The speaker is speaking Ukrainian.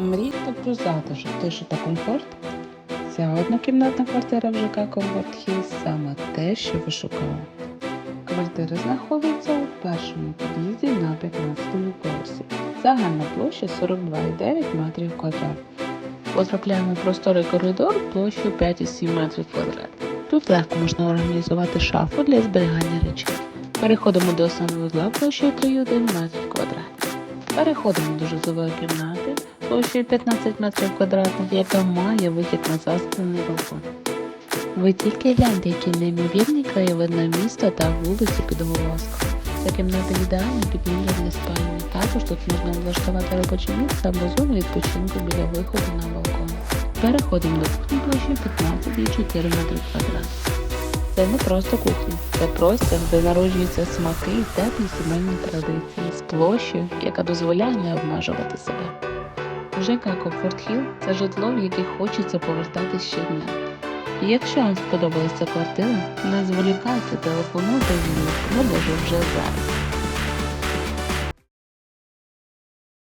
Мрієте про затишок, тишу та комфорт? Ця однокімнатна квартира в ЖК Комфорт Хілс саме те, що ви шукали. Квартира знаходиться у першому під'їзді на 15-му поверсі. Загальна площа 42,9 метрів квадратних. Потрапляємо в просторий коридор площею 5,7 метрів квадратних. Тут легко можна організувати шафу для зберігання речей. Переходимо до санвузла площею 3,1 метрів квадратних. Переходимо до житлової кімнати площею 15 метрів квадратних, яка має вихід на засклений балкон. Ви тільки гляньте, які неймовірні краєвидне місто та вулиці під Голоском. Ця кімната ідеальна підмінна для спальні. Також тут можна влаштувати робоче місце або зону відпочинку біля виходу на балкон. Переходимо до кухні площею 15,4 метри квадратних. Це не просто кухня, це простір, де народжуються смаки і теплі сімейні традиції з площею, яка дозволяє не обмежувати себе. ЖК Комфорт Хіл це житло, в яке хочеться повертатись щодня. Якщо вам сподобалася квартира, не зволікайте, телефонуйте і продажу вже зараз.